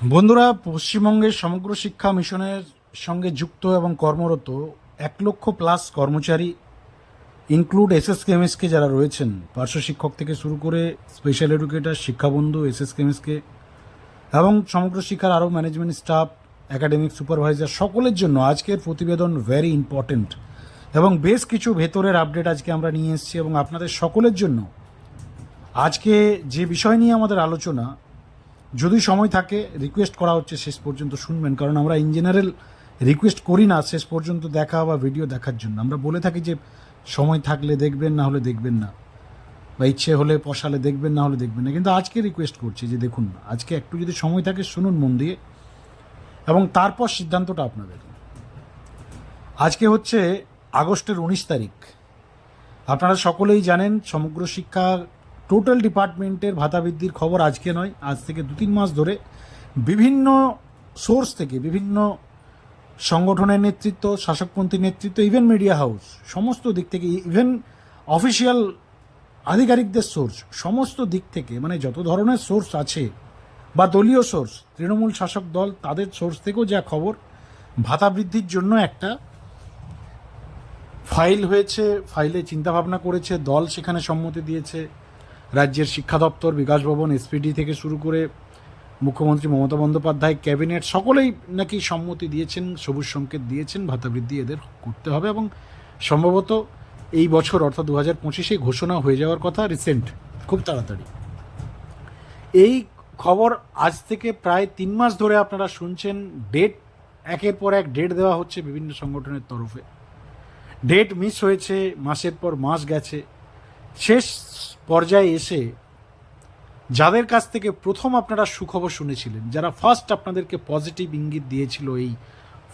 বন্ধুরা, পশ্চিমবঙ্গের সমগ্র শিক্ষা মিশনের সঙ্গে যুক্ত এবং কর্মরত এক লক্ষ প্লাস কর্মচারী ইনক্লুড এসএস কেমিসকে যারা রয়েছেন, পার্শ্ব শিক্ষক থেকে শুরু করে স্পেশাল এডুকেটার শিক্ষাবন্ধু এসএস কেমিসকে এবং সমগ্র শিক্ষার আরও ম্যানেজমেন্ট স্টাফ একাডেমিক সুপারভাইজার সকলের জন্য আজকের প্রতিবেদন ভেরি ইম্পর্ট্যান্ট এবং বেশ কিছু ভেতরের আপডেট আজকে আমরা নিয়ে এসেছি এবং আপনাদের সকলের জন্য আজকে যে বিষয় নিয়ে আমাদের আলোচনা যদি সময় থাকে রিকোয়েস্ট করা হচ্ছে শেষ পর্যন্ত শুনবেন, কারণ আমরা ইন জেনারেল রিকোয়েস্ট করি না শেষ পর্যন্ত দেখা বা ভিডিও দেখার জন্য। আমরা বলে থাকি যে, সময় থাকলে দেখবেন, না হলে দেখবেন না। বা ইচ্ছে হলে পশালে দেখবেন, না হলে দেখবেন না। কিন্তু আজকে রিকোয়েস্ট করছি যে, দেখুন, আজকে একটু যদি সময় থাকে, শুনুন মন দিয়ে। এবং তারপর সিদ্ধান্তটা আপনাদের। আজকে হচ্ছে আগস্টের উনিশ তারিখ। আপনারা সকলেই জানেন, সমগ্র শিক্ষা টোটাল ডিপার্টমেন্টের ভাতা বৃদ্ধির খবর আজকে নয়, আজ থেকে দু তিন মাস ধরে বিভিন্ন সোর্স থেকে বিভিন্ন সংগঠনের নেতৃত্ব শাসকপন্থী নেতৃত্ব ইভেন মিডিয়া হাউস সমস্ত দিক থেকে ইভেন অফিসিয়াল আধিকারিকদের সোর্স সমস্ত দিক থেকে মানে যত ধরনের সোর্স আছে বা দলীয় সোর্স তৃণমূল শাসক দল, তাদের সোর্স থেকেও যা খবর ভাতা বৃদ্ধির জন্য একটা ফাইল হয়েছে ফাইলে চিন্তাভাবনা করেছে, দল সেখানে সম্মতি দিয়েছে রাজ্যের শিক্ষা দপ্তর, বিকাশ ভবন, এসপিডি থেকে শুরু করে মুখ্যমন্ত্রী মমতা বন্দ্যোপাধ্যায়, ক্যাবিনেট, সকলেই নাকি সম্মতি দিয়েছেন, সবুজ সংকেত দিয়েছেন, ভাতা বৃদ্ধি এদের করতে হবে এবং সম্ভবত এই বছর, অর্থাৎ দু হাজার পঁচিশে ঘোষণা হয়ে যাওয়ার কথা রিসেন্ট, খুব তাড়াতাড়ি। এই খবর আজ থেকে প্রায় তিন মাস ধরে আপনারা শুনছেন, ডেট একের পর এক, ডেট দেওয়া হচ্ছে বিভিন্ন সংগঠনের তরফে। ডেট মিস হয়েছে, মাসের পর মাস গেছে। শেষ পর্যায়ে এসে যাদের কাছ থেকে প্রথম আপনারা সুখবর শুনেছিলেন, যারা ফার্স্ট আপনাদেরকে পজিটিভ ইঙ্গিত দিয়েছিল এই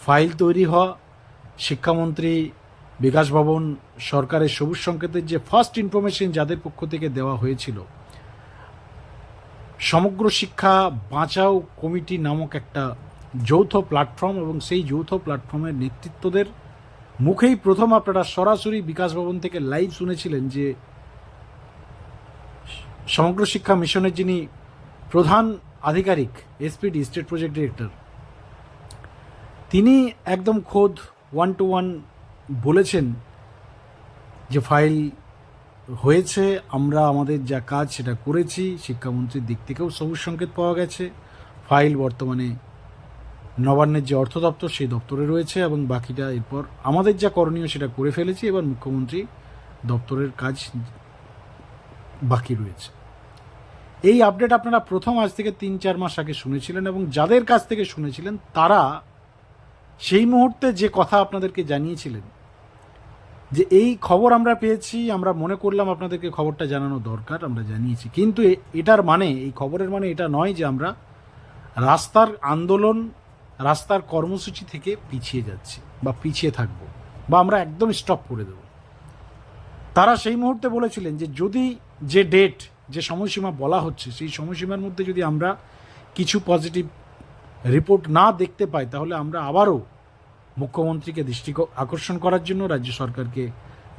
ফাইল তৈরি হওয়া, শিক্ষামন্ত্রী বিকাশ ভবন, সরকারের সবুজ সংকেতের যে ফার্স্ট ইনফরমেশন যাদের পক্ষ থেকে দেওয়া হয়েছিল, সমগ্র শিক্ষা বাঁচাও কমিটি নামক একটা যৌথ প্ল্যাটফর্ম এবং সেই যৌথ প্ল্যাটফর্মের নেতৃত্বদের মুখেই প্রথম আপনারা সরাসরি বিকাশ ভবন থেকে লাইভ শুনেছিলেন যে সমগ্র শিক্ষা মিশনের যিনি প্রধান আধিকারিক এসপিডি স্টেট প্রজেক্ট ডিরেক্টর তিনি একদম খোদ ওয়ান টু ওয়ান বলেছেন যে ফাইল হয়েছে, আমরা আমাদের যা কাজ সেটা করেছি, শিক্ষামন্ত্রীর দিক থেকেও সবুজ সংকেত পাওয়া গেছে। ফাইল বর্তমানে নবান্নের যে অর্থ দপ্তর, সেই দপ্তরে রয়েছে এবং বাকিটা এরপর আমাদের যা করণীয় সেটা করে ফেলেছি, এবার মুখ্যমন্ত্রী দপ্তরের কাজ বাকি রয়েছে। এই আপডেট আপনারা প্রথম আজ থেকে তিন, চার মাস আগে শুনেছিলেন এবং যাদের কাছ থেকে শুনেছিলেন, তারা সেই মুহূর্তে যে কথা আপনাদেরকে জানিয়েছিলেন, যে এই খবর আমরা পেয়েছি, আমরা মনে করলাম আপনাদেরকে খবরটা জানানো দরকার, আমরা জানিয়েছি। কিন্তু এটার মানে এই খবরের মানে এটা নয় যে আমরা রাস্তার আন্দোলন, রাস্তার কর্মসূচি থেকে পিছিয়ে যাচ্ছি বা পিছিয়ে থাকব বা আমরা একদম স্টপ করে দেব। তারা সেই মুহূর্তে বলেছিলেন যে যদি যে ডেট যে সময়সীমা বলা হচ্ছে, সেই সময়সীমার মধ্যে যদি আমরা কিছু পজিটিভ রিপোর্ট না দেখতে পাই, তাহলে আমরা আবারও মুখ্যমন্ত্রীকে দৃষ্টি আকর্ষণ করার জন্য, রাজ্য সরকারকে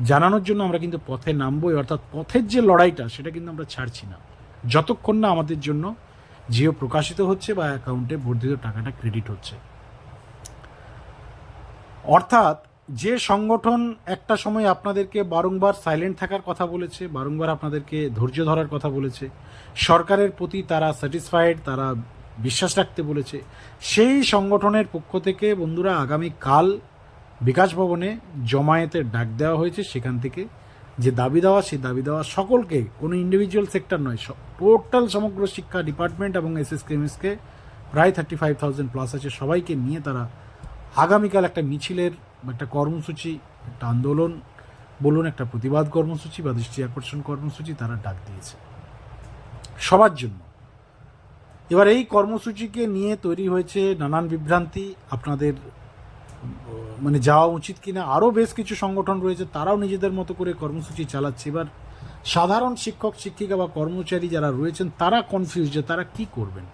জানানোর জন্য আমরা কিন্তু পথে নামবই। অর্থাৎ পথের যে লড়াইটা, সেটা কিন্তু আমরা ছাড়ছি না। যতক্ষণ না আমাদের জন্য জিও প্রকাশিত হচ্ছে বা অ্যাকাউন্টে বর্ধিত টাকাটা ক্রেডিট হচ্ছে। অর্থাৎ যে সংগঠন একটা সময় আপনাদেরকে বারংবার সাইলেন্ট থাকার কথা বলেছে, বারংবার আপনাদেরকে ধৈর্য ধরার কথা বলেছে, সরকারের প্রতি তারা স্যাটিসফাইড তারা বিশ্বাস রাখতে বলেছে, সেই সংগঠনের পক্ষ থেকে বন্ধুরা আগামী কাল বিকাশ ভবনে জমায়েতের ডাক দেওয়া হয়েছে সেখান থেকে। যে দাবি দেওয়া, সেই দাবি দেওয়া সকলকে, কোনো ইন্ডিভিজুয়াল সেক্টর নয় টোটাল সমগ্র শিক্ষা ডিপার্টমেন্ট এবং এস এস কেমিসকে প্রায় থার্টি ফাইভ থাউজেন্ড প্লাস আছে, সবাইকে নিয়ে তারা আগামীকাল একটা মিছিলের একটা কর্মসূচি, একটা আন্দোলন বলুন, একটা প্রতিবাদ কর্মসূচি বা দৃষ্টি আকর্ষণ কর্মসূচি তারা ডাক দিয়েছে। সবার জন্য। এবার এই কর্মসূচিকে নিয়ে তৈরি হয়েছে নানান বিভ্রান্তি। আপনাদের মানে যাওয়া উচিত কিনা, আরও বেশ কিছু সংগঠন রয়েছে, তারাও নিজেদের মতো করে কর্মসূচি চালাচ্ছে। এবার সাধারণ শিক্ষক, শিক্ষিকা বা কর্মচারী যারা রয়েছেন, তারা কনফিউজ যে তারা কি করবেন?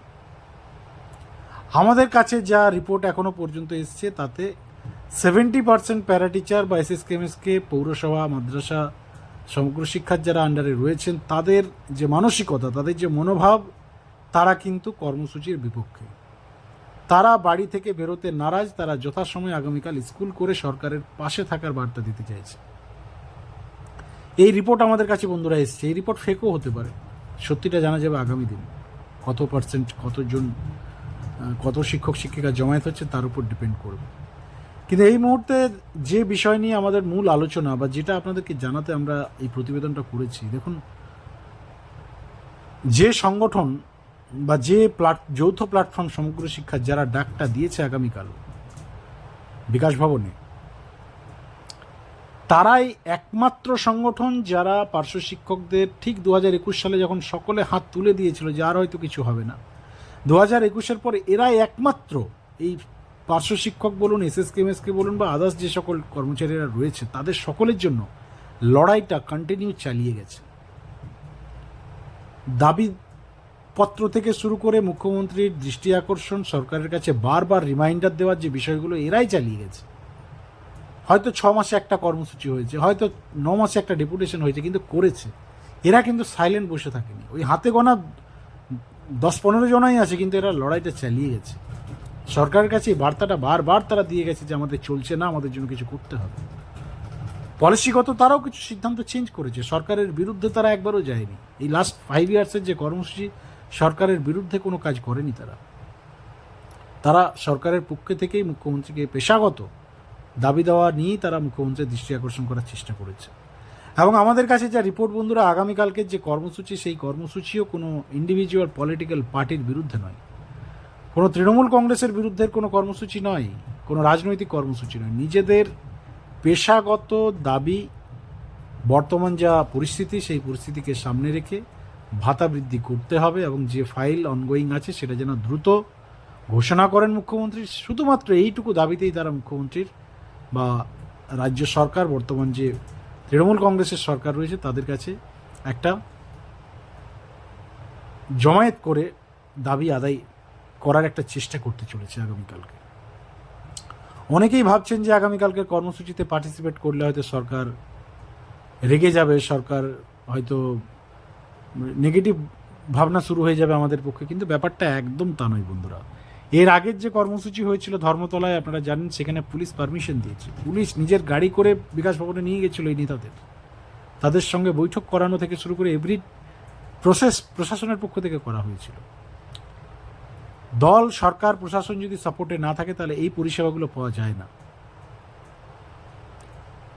আমাদের কাছে যা রিপোর্ট এখনও পর্যন্ত এসছে, তাতে সেভেন্টি পার্সেন্ট প্যারা টিচার বা এস এস কেমএসকে পৌরসভা, মাদ্রাসা, সমগ্র শিক্ষার যারা আন্ডারে রয়েছেন, তাদের যে মানসিকতা, তাদের যে মনোভাব, তারা কিন্তু কর্মসূচির বিপক্ষে। তারা বাড়ি থেকে বেরোতে নারাজ, তারা যথাসময়ে আগামীকাল স্কুল করে সরকারের পাশে থাকার বার্তা দিতে চাইছে। এই রিপোর্ট আমাদের কাছে বন্ধুরা এসছে। এই রিপোর্ট ফেকও হতে পারে। সত্যিটা জানা যাবে আগামী দিন। কত পার্সেন্ট কতজন কত শিক্ষক, শিক্ষিকা জমায়েত হচ্ছে, তার উপর ডিপেন্ড করবে। কিন্তু এই মুহূর্তে যে বিষয় নিয়ে আমাদের মূল আলোচনা বা যেটা আপনাদেরকে জানাতে আমরা এই প্রতিবেদনটা করেছি, দেখুন, যে সংগঠন বা যে প্লাট, যৌথ প্ল্যাটফর্ম সমগ্র শিক্ষার যারা ডাকটা দিয়েছে আগামীকাল বিকাশ ভবনে, তারাই একমাত্র সংগঠন যারা পার্শ্ব শিক্ষকদের ঠিক দু হাজার একুশ সালে যখন সকলে হাত তুলে দিয়েছিল যে আর হয়তো কিছু হবে না দু হাজার একুশের পরে এরাই একমাত্র এই পার্শ্ব শিক্ষক বলুন এস এস কেমএসকে বলুন বা আদার্স যে সকল কর্মচারীরা রয়েছে, তাদের সকলের জন্য লড়াইটা কন্টিনিউ চালিয়ে গেছে। দাবি পত্র থেকে শুরু করে মুখ্যমন্ত্রীর দৃষ্টি আকর্ষণ, সরকারের কাছে বারবার রিমাইন্ডার দেওয়ার যে বিষয়গুলো, এরাই চালিয়ে গেছে। হয়তো ছ মাসে একটা কর্মসূচি হয়েছে, হয়তো ন মাসে একটা ডেপুটেশন হয়েছে, কিন্তু করেছে। এরা কিন্তু সাইলেন্ট বসে থাকেনি। ওই হাতে গোনা দশ পনেরো জনাই আছে, কিন্তু এরা লড়াইটা চালিয়ে গেছে। সরকারের কাছে এই বার্তাটা বারবার তারা দিয়ে গেছে যে আমাদের চলছে না, আমাদের জন্য কিছু করতে হবে। পলিসিগত তারাও কিছু সিদ্ধান্ত চেঞ্জ করেছে। সরকারের বিরুদ্ধে তারা একবারও যায়নি। এই লাস্ট ফাইভ ইয়ার্সের যে কর্মসূচি, সরকারের বিরুদ্ধে কোনো কাজ করেনি তারা। তারা সরকারের পক্ষে থেকেই মুখ্যমন্ত্রীকে পেশাগত দাবি দেওয়া নিয়েই তারা মুখ্যমন্ত্রীর দৃষ্টি আকর্ষণ করার চেষ্টা করেছে। এবং আমাদের কাছে যা রিপোর্ট বন্ধুরা, আগামীকালকের যে কর্মসূচি, সেই কর্মসূচিও কোনো ইন্ডিভিজুয়াল পলিটিক্যাল পার্টির বিরুদ্ধে নয়। কোনো তৃণমূল কংগ্রেসের বিরুদ্ধে কোনো কর্মসূচি নয়, কোনো রাজনৈতিক কর্মসূচি নয়। নিজেদের পেশাগত দাবি, বর্তমান যা পরিস্থিতি, সেই পরিস্থিতিকে সামনে রেখে ভাতা বৃদ্ধি করতে হবে এবং যে ফাইল অনগোয়িং আছে সেটা যেন দ্রুত ঘোষণা করেন মুখ্যমন্ত্রী। শুধুমাত্র এইটুকু দাবিতেই তারা মুখ্যমন্ত্রীর বা রাজ্য সরকার, বর্তমান যে তৃণমূল কংগ্রেসের সরকার রয়েছে, তাদের কাছে একটা জমায়েত করে দাবি আদায় করার একটা চেষ্টা করতে চলেছে আগামীকালকে। অনেকেই ভাবছেন যে আগামীকালকে কর্মসূচিতে পার্টিসিপেট করলে হয়তো সরকার রেগে যাবে, সরকার হয়তো নেগেটিভ ভাবনা শুরু হয়ে যাবে আমাদের পক্ষে, কিন্তু ব্যাপারটা একদম তা নয় বন্ধুরা। এর আগের যে কর্মসূচি হয়েছিল ধর্মতলায়, আপনারা জানেন, সেখানে পুলিশ পারমিশন দিয়েছে। পুলিশ নিজের গাড়ি করে বিকাশ ভবনে নিয়ে গেছিল এই নেতাদের। তাদের সঙ্গে বৈঠক করানো থেকে শুরু করে এভরি প্রসেস প্রশাসনের পক্ষ থেকে করা হয়েছিল। দল, সরকার, প্রশাসন যদি সাপোর্টে না থাকে, তাহলে এই পরিষেবাগুলো পাওয়া যায় না।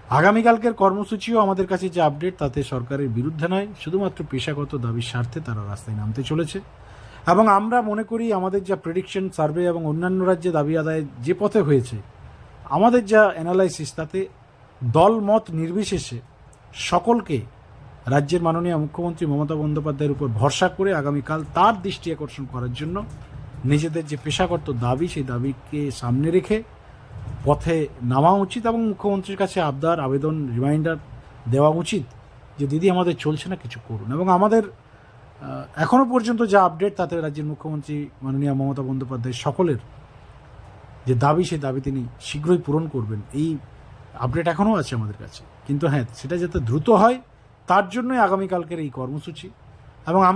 আগামীকালকের কর্মসূচিও আমাদের কাছে যে আপডেট তাতে সরকারের বিরুদ্ধে নয়, শুধুমাত্র পেশাগত দাবির স্বার্থে তারা রাস্তায় নামতে চলেছে। এবং আমরা মনে করি আমাদের যা প্রেডিকশন সার্ভে এবং অন্যান্য রাজ্যে দাবি আদায় যে পথে হয়েছে, আমাদের যা অ্যানালাইসিস তাতে দল মত নির্বিশেষে সকলকে রাজ্যের মাননীয় মুখ্যমন্ত্রী মমতা বন্দ্যোপাধ্যায়ের উপর ভরসা করে আগামীকাল তার দৃষ্টি আকর্ষণ করার জন্য নিজেদের যে পেশাগত দাবি সেই দাবিকে সামনে রেখে পথে নামা উচিত এবং মুখ্যমন্ত্রীর কাছে আবদার আবেদন রিমাইন্ডার দেওয়া উচিত যে দিদি আমাদের চলছে না কিছু করুন। এবং আমাদের আহ, এখনও পর্যন্ত যা আপডেট তাতে রাজ্যের মুখ্যমন্ত্রী মাননীয় মমতা বন্দ্যোপাধ্যায় সকলের যে দাবি সেই দাবি তিনি শীঘ্রই পূরণ করবেন। এই আপডেট এখনও আছে আমাদের কাছে। কিন্তু হ্যাঁ সেটা যাতে দ্রুত হয় তার জন্যই আগামীকালকের এই কর্মসূচি। এবং